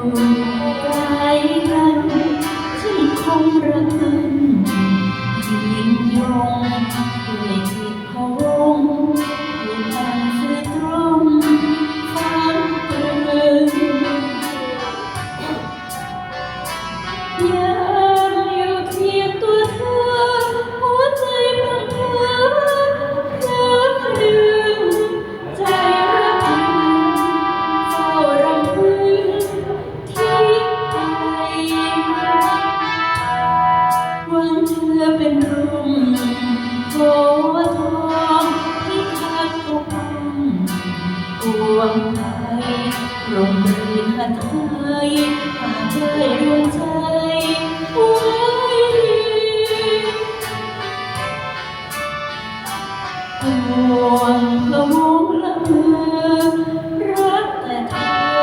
ใจกันที่คงระทึกยิ่งยง วงไปร่มรื่นหัดเทยหาเธอดวงใจไว้ห่วงพะวงละเมอรักแต่เธอ